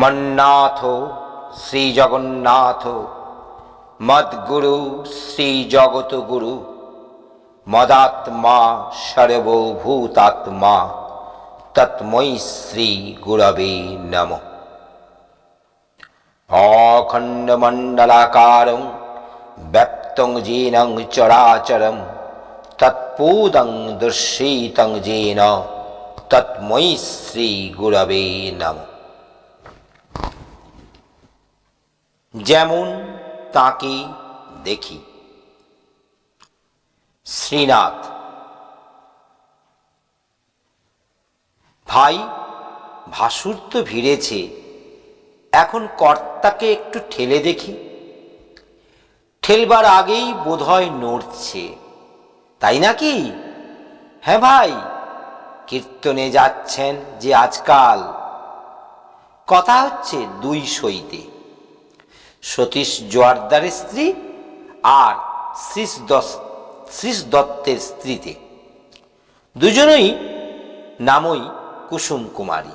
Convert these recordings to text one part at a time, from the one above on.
মন্নাথ শ্রী জগন্নাথ মদ্গুরু শ্রী জগতগুরু মদাত্মা সর্বভূতাত্মা তৎময়ী শ্রী গুরবে নম। অখণ্ডমণ্ডলাকারং ব্যপ্তং যেনং চরাচরম। তৎপূদং দর্শিতং যেন তৎময়ী শ্রী গুরবে নম। যেমন তাকে দেখি। শ্রীনাথ। ভাই, ভাসুর তো ভিড়েছে, এখন কর্তাকে একটু ঠেলে দেখি। ঠেলবার আগেই বোধহয় নড়ছে। তাই নাকি? হ্যাঁ ভাই, কীর্তনে যাচ্ছেন যে আজকাল। কথা হচ্ছে দুই সইতে। সতীশ জোয়ারদারের স্ত্রী আর শ্রীশ দস- শ্রীশ দত্তের স্ত্রীতে। দুজনেই নামই কুসুম কুমারী।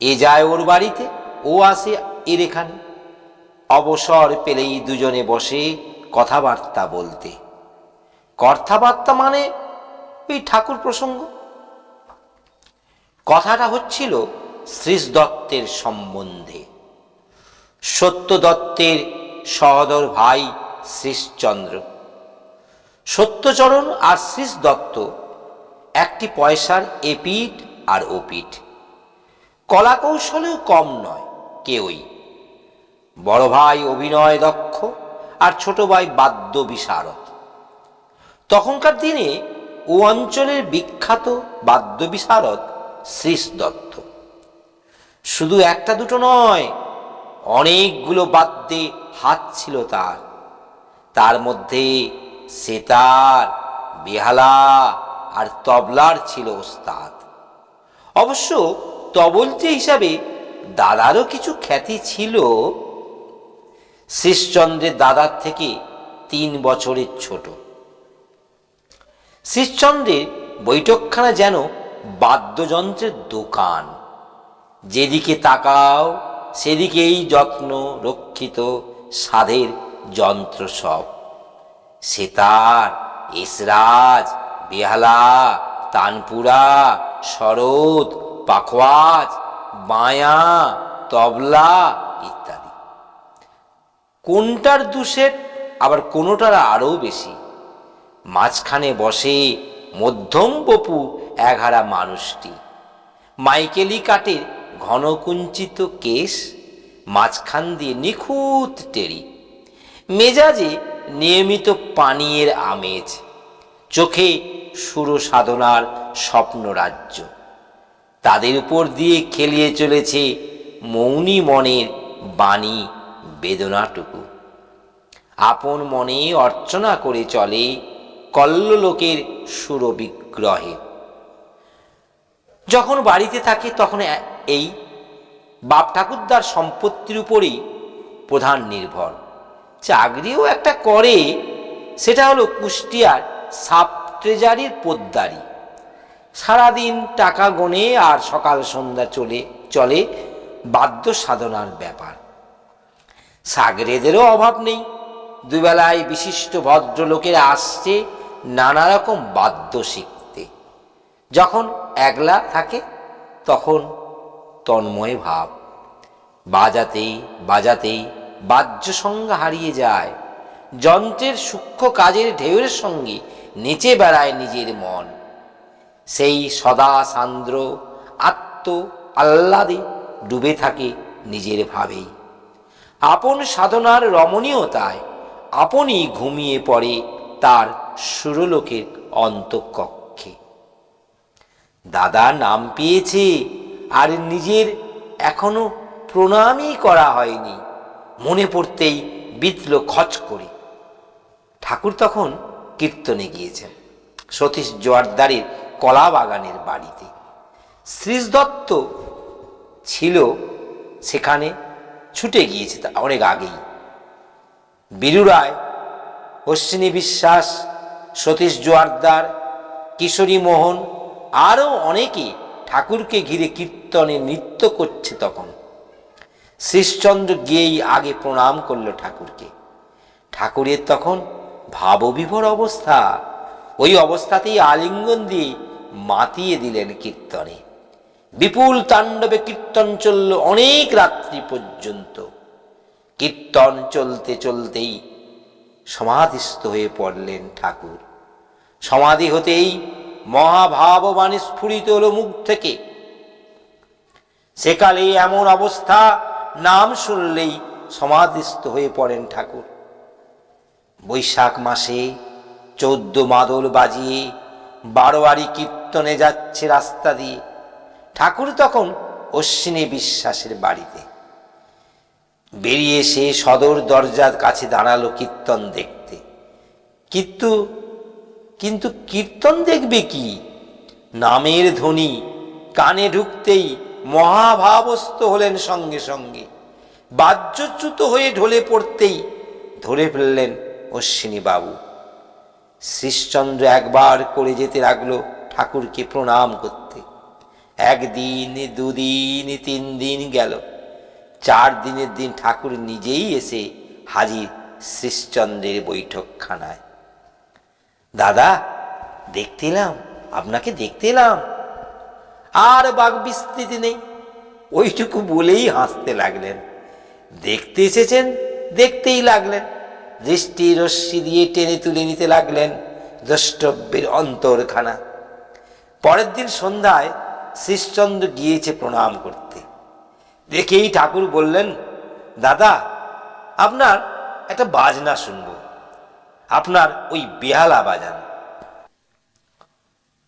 এ যায় ওর বাড়িতে, ও আসে এর এখানে। অবসর পেলেই দুজনে বসে কথাবার্তা বলতে। কথাবার্তা মানে ওই ঠাকুর প্রসঙ্গ। কথাটা হচ্ছিল শ্রীশ দত্তের সম্বন্ধে। সত্য দত্তের সহদর ভাই শ্রীশচন্দ্র। সত্যচরণ আর শ্রীশ দত্ত একটি পয়সার এপিঠ আর ওপিঠ। কলা কৌশলেও কম নয় কেউই। বড় ভাই অভিনয় দক্ষ আর ছোট ভাই বাদ্য বিশারদ। তখনকার দিনে ও অঞ্চলের বিখ্যাত বাদ্য বিশারদ শ্রীশ দত্ত শুধু একটা দুটো নয় অনেকগুলো বাদ্যে হাত ছিল তার। তার মধ্যে সেতার, বেহালা আর তবলার ছিল ওস্তাদ। অবশ্য তবলচে হিসাবে দাদারও কিছু খ্যাতি ছিল শ্রীশচন্দ্রের দাদার থেকে তিন বছরের ছোট। শ্রীশচন্দ্রের বৈঠকখানা যেন বাদ্যযন্ত্রের দোকান। যেদিকে তাকাও সেদিকেই যত্ন রক্ষিত সাধের যন্ত্র সব। সেতার ইসরাজ বেহালা, তানপুরা, শরৎ পাখওয়াজ বায়া, তবলা ইত্যাদি। কোনটার দুশের আবার কোনোটার আরও বেশি? মাঝখানে বসে মধ্যম বপু এঘারা মানুষটি। মাইকেলি কাটের ঘনকুঞ্চিত কেশ মাঝখান দিয়ে নিখুঁত টেরি। মেজাজে নিয়মিত পানীয়ের আমেজ। চোখে সুর সাধনার স্বপ্ন রাজ্য তাদের উপর দিয়ে খেলিয়ে চলেছে মৌনী মনের বাণী বেদনাটুকু। আপন মনে অর্চনা করে চলে কল্লোকের সুর বিগ্রহে যখন বাড়িতে থাকে তখন এই বাপ ঠাকুরদার সম্পত্তির উপরেই প্রধান নির্ভর। চাকরিও একটা করে, সেটা হলো কুষ্টিয়ার সাব ট্রেজারির পোদ্দারি। সারাদিন টাকা গনে আর সকাল সন্ধ্যা চলে চলে বাদ্য সাধনার ব্যাপার। সাগরেদেরও অভাব নেই। দুবেলায় বিশিষ্ট ভদ্রলোকেরা আসছে নানা রকম বাদ্য শিখতে। যখন একলা থাকে, তখন তন্ময় ভাব। বাজাতেই বাজাতেই বাহ্য সংজ্ঞা হারিয়ে যায়। যন্ত্রের সূক্ষ্ম কাজের ঢেউয়ের সঙ্গে নেচে বেড়ায় নিজের মন। সেই সদা সান্দ্র আত্ম আহ্লাদে ডুবে থাকে নিজের ভাবেই। আপন সাধনার রমণীয়তায় আপনই ঘুমিয়ে পড়ে তার সুরলোকের অন্তঃকক্ষে। দাদা নাম পেয়েছে আর নিজের এখনও প্রণামই করা হয়নি। মনে পড়তেই বিতল খচ করে ঠাকুর তখন কীর্তনে গিয়েছেন। সতীশ জোয়ারদারের কলা বাগানের বাড়িতে। শ্রীশ দত্ত ছিল সেখানে, ছুটে গিয়েছে অনেক আগেই। বীরু রায়, অশ্বিনী বিশ্বাস, সতীশ জোয়ারদার, কিশোরী মোহন, আরও অনেকে ঠাকুরকে ঘিরে কীর্তনে নৃত্য করছে তখন। শ্রীশচন্দ্র গিয়েই আগে প্রণাম করল ঠাকুরকে। ঠাকুরের তখন ভাববিভোর অবস্থা। ওই অবস্থাতেই আলিঙ্গন দিয়ে মাতিয়ে দিলেন কীর্তনে। বিপুল তাণ্ডবে কীর্তন চলল অনেক রাত্রি পর্যন্ত। কীর্তন চলতে চলতেই সমাধিস্থ হয়ে পড়লেন ঠাকুর। সমাধি হতেই মহাভাববাণী স্ফুরিত হলো মুখ থেকে। সেকালে এমন অবস্থা, নাম শুনলেই সমাধিস্থ হয়ে পড়েন ঠাকুর। বৈশাখ মাসে চৌদ্দ মাদল বাজিয়ে বারোয়ারি কীর্তনে যাচ্ছে রাস্তা দিয়ে। ঠাকুর তখন অশ্বিনী বিশ্বাসের বাড়িতে। বেরিয়ে এসে সদর দরজার কাছে দাঁড়াল কীর্তন দেখতে। কিন্তু কিন্তু কীর্তন দেখবে কি? নামের ধ্বনি, কানে ঢুকতেই মহাভাবস্থ হলেন সঙ্গে সঙ্গে। বাহ্যচ্যুত হয়ে ঢলে পড়তেই ধরে ফেললেন অশ্বিনী বাবু শ্রীশচন্দ্র একবার করে যেতে লাগল ঠাকুরকে প্রণাম করতে। একদিন, দুদিন তিন দিন গেল। চার দিনের দিন ঠাকুর নিজেই এসে হাজির শ্রীশচন্দ্রের বৈঠকখানায়। দাদা, দেখতে এলাম, আপনাকে দেখতে এলাম। আর বাঘ বিস্তৃতি নেই। ওইটুকু বলেই হাসতে লাগলেন। দেখতে এসেছেন, দেখতেই লাগলেন। দৃষ্টি রশ্মি দিয়ে টেনে তুলে নিতে লাগলেন দ্রষ্টব্যের অন্তরখানা। পরের দিন সন্ধ্যায় শ্রীশচন্দ্র গিয়েছে প্রণাম করতে। দেখেই ঠাকুর বললেন, দাদা, আপনার একটা বাজনা শুনব। আপনার ওই বেহালা বাজান।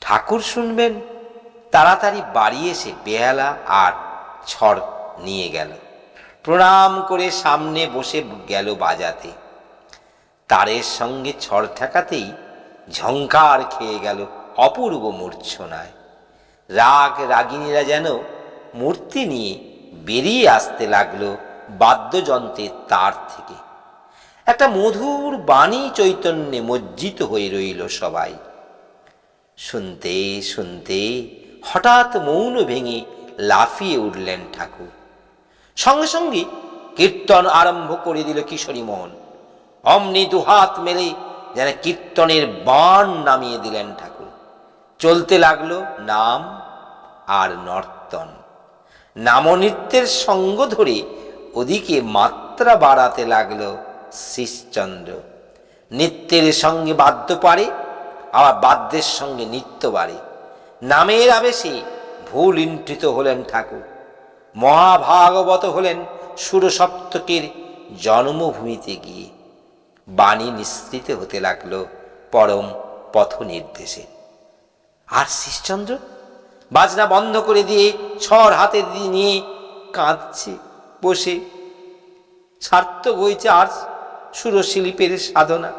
ঠাকুর শুনবেন, তাড়াতাড়ি বাড়ি এসে বেহালা আর ছড় নিয়ে গেল। প্রণাম করে সামনে বসে গেল বাজাতে। তারের সঙ্গে ছড় ঠেকাতেই ঝঙ্কার খেয়ে গেল অপূর্ব মূর্ছনায়। রাগ রাগিনীরা যেন মূর্তি নিয়ে বেরিয়ে আসতে লাগল বাদ্যযন্ত্রের তার থেকে। একটা মধুর বাণী চৈতন্যে মজ্জিত হয়ে রইল সবাই। শুনতে শুনতে হঠাৎ মৌন ভেঙে লাফিয়ে উঠলেন ঠাকুর। সঙ্গে সঙ্গে কীর্তন আরম্ভ করে দিল কিশোরী মোহন অমনি দুহাত মেলে যেন কীর্তনের বাণ নামিয়ে দিলেন ঠাকুর। চলতে লাগল নাম আর নর্তন। নামনৃত্যের সঙ্গ ধরে ওদিকে মাত্রা বাড়াতে লাগল শ্রীশচন্দ্র নৃত্যের সঙ্গে বাদ্য পারে আবার বাদ্যের সঙ্গে নৃত্য বাড়ে। নামের আবেশে ভুল ইন্ঠিত হলেন ঠাকুর। মহাভাগবত হলেন সুরসপ্তকের জন্মভূমিতে গিয়ে। বাণী নিঃসৃত হতে লাগল পরম পথ নির্দেশে আর শ্রীশচন্দ্র বাজনা বন্ধ করে দিয়ে ছড় হাতে নিয়ে কাঁদছে, বসে। সার্থক হয়েছে আর সুরশিল্পের সাধনা।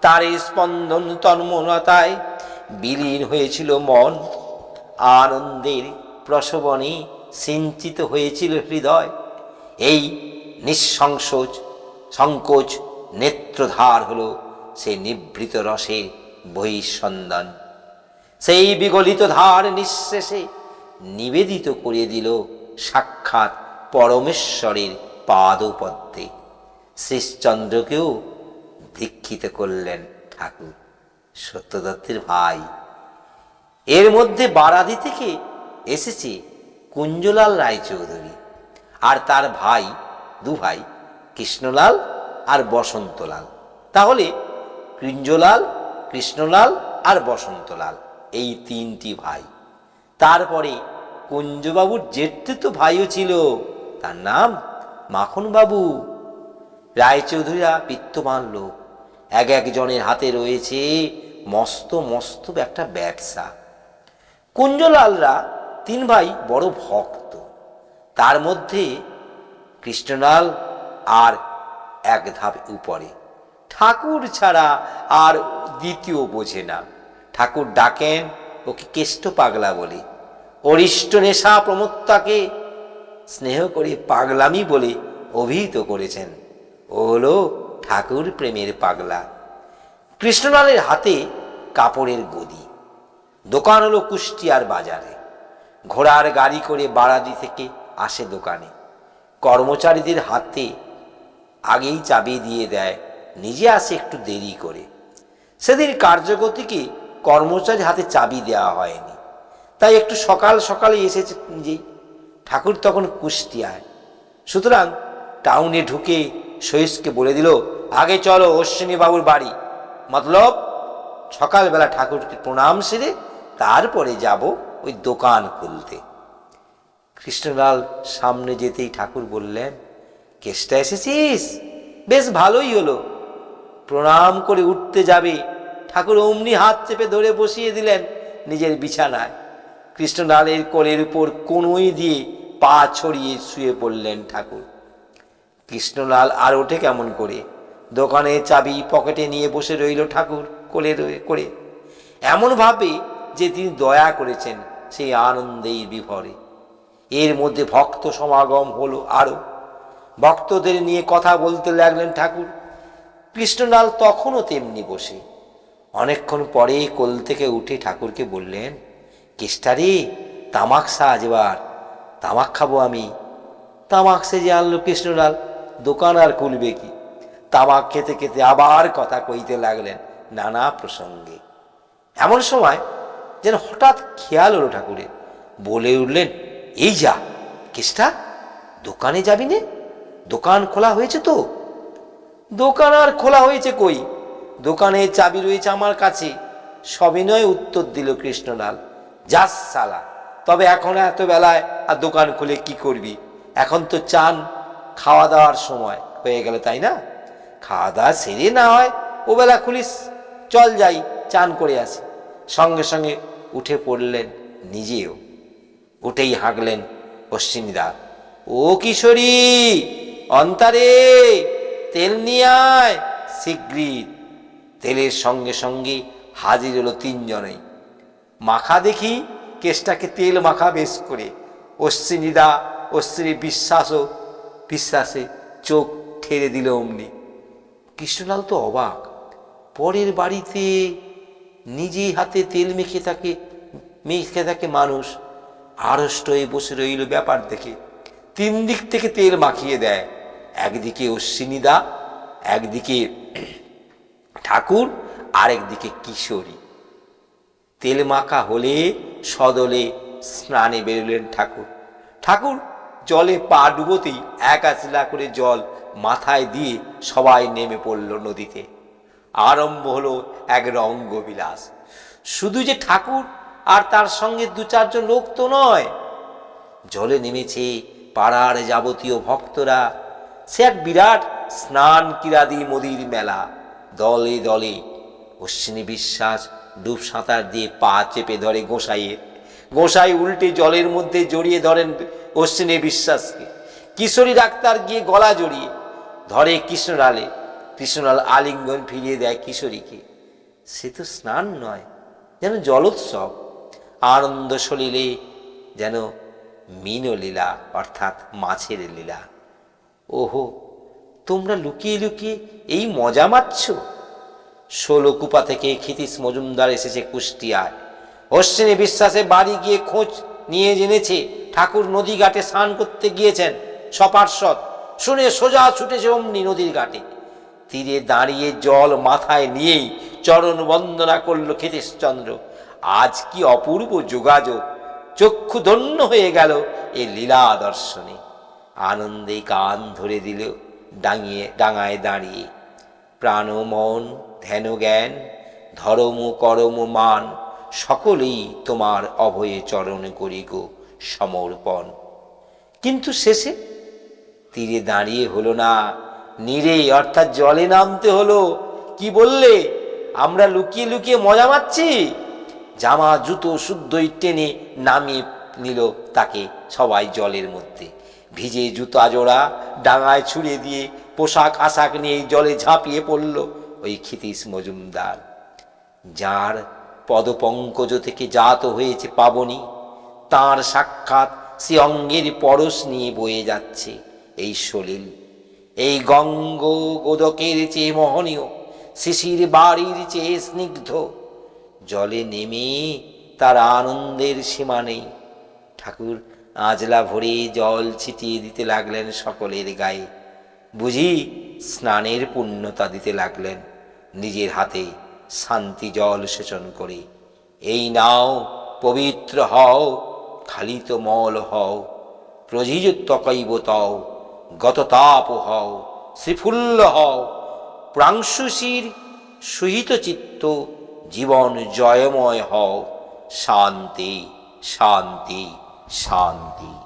তার এই স্পন্দন তন্মনতায় বিলীন হয়েছিল মন। আনন্দের প্রসবনে সিঞ্চিত হয়েছিল হৃদয়। এই নিঃসংসোচ সংকোচ নেত্রধার হল সেই নিভৃত রসের বহিঃসন্দন সেই বিগলিত ধার নিঃশেষে নিবেদিত করে দিল সাক্ষাৎ পরমেশ্বরের পাদপদ্মে। শ্রীশচন্দ্রকেও দীক্ষিত করলেন ঠাকুর, সত্যদত্তের ভাই। এর মধ্যে বারাদি থেকে এসেছে কুঞ্জলাল রায়চৌধুরী আর তার ভাই, দু ভাই, কৃষ্ণলাল আর বসন্তলাল। তাহলে কুঞ্জলাল, কৃষ্ণলাল আর বসন্তলাল, এই তিনটি ভাই। তারপরে কুঞ্জবাবুর জেঠতে তো ভাইও ছিল, তার নাম মাখনবাবু। রায়চৌধুরীরা বিত্তমান লোক। এক একজনের হাতে রয়েছে মস্ত মস্ত একটা ব্যবসা। কুঞ্জলালরা তিন ভাই বড় ভক্ত। তার মধ্যে কৃষ্ণলাল আর এক ধাপ উপরে। ঠাকুর ছাড়া আর দ্বিতীয় বোঝে না। ঠাকুর ডাকেন, ওকে কেষ্ট পাগলা বলে। অরিষ্ট নেশা প্রমত্তাকে স্নেহ করে পাগলামি বলে অভিহিত করেছেন। ও হলো ঠাকুর প্রেমের পাগলা। কৃষ্ণলালের হাতে কাপড়ের গদি। দোকান হলো কুষ্টিয়ার বাজারে। ঘোড়ার গাড়ি করে বারাদি থেকে আসে দোকানে। কর্মচারীদের হাতে আগেই চাবি দিয়ে দেয়, নিজে আসে একটু দেরি করে। সেদিন কার্যগতিকে কর্মচারী হাতে চাবি দেওয়া হয়নি। তাই একটু সকাল সকালে এসেছে নিজেই। ঠাকুর তখন কুষ্টিয়ায়। সুতরাং টাউনে ঢুকে সহিসকে বলে দিল, আগে চলো অশ্বিনী বাবুর বাড়ি। মতলব, সকালবেলা ঠাকুরকে প্রণাম সেরে তারপরে যাব ওই দোকান খুলতে। কৃষ্ণলাল সামনে যেতেই ঠাকুর বললেন কেসটা এসেছিস? বেশ ভালোই হলো। প্রণাম করে উঠতে যাবে। ঠাকুর অমনি হাত চেপে ধরে বসিয়ে দিলেন নিজের বিছানায়। কৃষ্ণলালের কোলের উপর কোনোই দিয়ে পা ছড়িয়ে শুয়ে পড়লেন ঠাকুর। কৃষ্ণলাল আর ওঠে কেমন করে? দোকানে চাবি পকেটে নিয়ে বসে রইল ঠাকুর কোলে করে। এমন ভাবে যে তিনি দয়া করেছেন সেই আনন্দেই বিভরে। এর মধ্যে ভক্ত সমাগম হলো আরও ভক্তদের নিয়ে কথা বলতে লাগলেন ঠাকুর। কৃষ্ণলাল তখনও তেমনি বসে। অনেকক্ষণ পরে কোল থেকে উঠে ঠাকুরকে বললেন কেষ্টারে তামাক সাজ এবার। তামাক খাব আমি। তামাক সেজে আনলো কৃষ্ণলাল। দোকান আর খুলবে কি? তামাক খেতে খেতে আবার কথা কইতে লাগলেন নানা প্রসঙ্গে। এমন সময় যেন হঠাৎ খেয়াল হলো ঠাকুরের। বলে উঠলেন, এই যা, কেষ্টা, দোকানে যাবি নে? দোকান খোলা হয়েছে তো? দোকান আর খোলা হয়েছে কই? দোকানে চাবি রয়েছে আমার কাছে। সবিনয় উত্তর দিল কৃষ্ণলাল, যাস সালা, তবে এখন এত বেলায় আর দোকান খুলে কি করবি? এখন তো চান খাওয়া দাওয়ার সময় হয়ে গেল, তাই না? খাওয়া দাওয়া সেরে না হয় ও বেলা খুলিস, চল যাই, চান করে আসি। সঙ্গে সঙ্গে উঠে পড়লেন নিজেও। উঠেই হাঁকলেন অশ্বিনীদা। ও কিশোরী, অন্তারে তেল নিয়ে আয় শীঘ্রিত তেলের সঙ্গে সঙ্গে হাজির হলো তিনজনেই। মাখা দেখি কেসটাকে তেল মাখা বেশ করে। অশ্বিনীদা অশ্বিনী বিশ্বাসও বিশ্বাসে চোখ ঠেরে দিল অমনি। কৃষ্ণলাল তো অবাক। পরের বাড়িতে নিজেই হাতে তেল মেখে থাকে মেখে থাকে মানুষ। আড়ষ্ট হয়ে বসে রইল ব্যাপার দেখে। তিন দিক থেকে তেল মাখিয়ে দেয়। একদিকে অশ্বিনীদা, একদিকে ঠাকুর, আরেকদিকে কিশোরী। তেল মাখা হলে সদলে স্নানে বেরোলেন ঠাকুর। ঠাকুর জলে পা ডুবোতেই এক আচলা করে জল মাথায় দিয়ে সবাই নেমে পড়ল নদীতে। আরম্ভ হলো এক রঙ্গবিলাস। শুধু যে ঠাকুর আর তার সঙ্গে দু চারজন লোক তো নয়। জলে নেমেছে পাড়ার যাবতীয় ভক্তরা। সে এক বিরাট স্নান কিরাদি মোদির মেলা। দলে দলে অশ্বিনী বিশ্বাস ডুব সাঁতার দিয়ে পা চেপে ধরে গোসাইয়ের। গোসাই উল্টে জলের মধ্যে জড়িয়ে ধরেন অশ্বিনী বিশ্বাসকে। কিশোরী ডাক্তার গিয়ে গলা জড়িয়ে ধরে কৃষ্ণলালে। কৃষ্ণলাল আলিঙ্গন ফিরিয়ে দেয় কিশোরীকে। সে তো স্নান নয়, যেন জলোৎসব। আনন্দ সলিলে যেন মিনলীলা, অর্থাৎ মাছের লীলা। ওহো, তোমরা লুকিয়ে লুকিয়ে এই মজা মারছ? ষোলো কুপা থেকে ক্ষিতিস মজুমদার এসেছে কুষ্টিয়ায়। অশ্বিনী বিশ্বাসে বাড়ি গিয়ে খোঁজ নিয়ে জেনেছে ঠাকুর নদী ঘাটে স্নান করতে গিয়েছেন সপার্শ্বদ শুনে সোজা ছুটেছে অমনি নদীর ঘাটে। তীরে দাঁড়িয়ে জল মাথায় নিয়েই চরণ বন্দনা করল ক্ষিতীশচন্দ্র। আজ কি অপূর্ব যোগাযোগ! চক্ষু ধন্য হয়ে গেল এ লীলা দর্শনে। আনন্দে কান ধরে দিল ডাঙিয়ে, ডাঙায় দাঁড়িয়ে। প্রাণ, মন, ধ্যান, জ্ঞান, ধর্ম, করম, মান সকলেই তোমার অভয়ে চরণ করি গো সমর্পণ। কিন্তু শেষে তীরে দাঁড়িয়ে হলো না নীরে অর্থাৎ জলে নামতে হলো। কি বললে? আমরা লুকিয়ে লুকিয়ে মজা মারছি? জামা, জুতো শুদ্ধই টেনে নামিয়ে নিল তাকে সবাই জলের মধ্যে। ভিজে জুতা জোড়া ডাঙায় ছুঁড়ে দিয়ে পোশাক আশাক নিয়ে জলে ঝাঁপিয়ে পড়ল ওই ক্ষিতীশ মজুমদার। যার পদপঙ্কজ থেকে জাত হয়েছে পাবনী তার সাক্ষাৎ সে অঙ্গের পরশ নিয়ে বয়ে যাচ্ছে এই সলিল। এই গঙ্গ গোদকের চেয়ে মোহনীয়, শিশির বাড়ির চেয়ে স্নিগ্ধ। জলে নেমে তার আনন্দের সীমা নেই। ঠাকুর, আজলা ভরে জল ছিটিয়ে দিতে লাগলেন সকলের গায়ে। বুঝি স্নানের পুণ্যতা দিতে লাগলেন নিজের হাতে শান্তি জল সেচন করে। এই নাও, পবিত্র হও খালি তো মল হও তও গত তাপ হও, শ্রীফুল্ল হও প্রাংশুশীর সুহিত চিত্ত জীবন জয়ময় হও, শান্তি শান্তি শান্তি।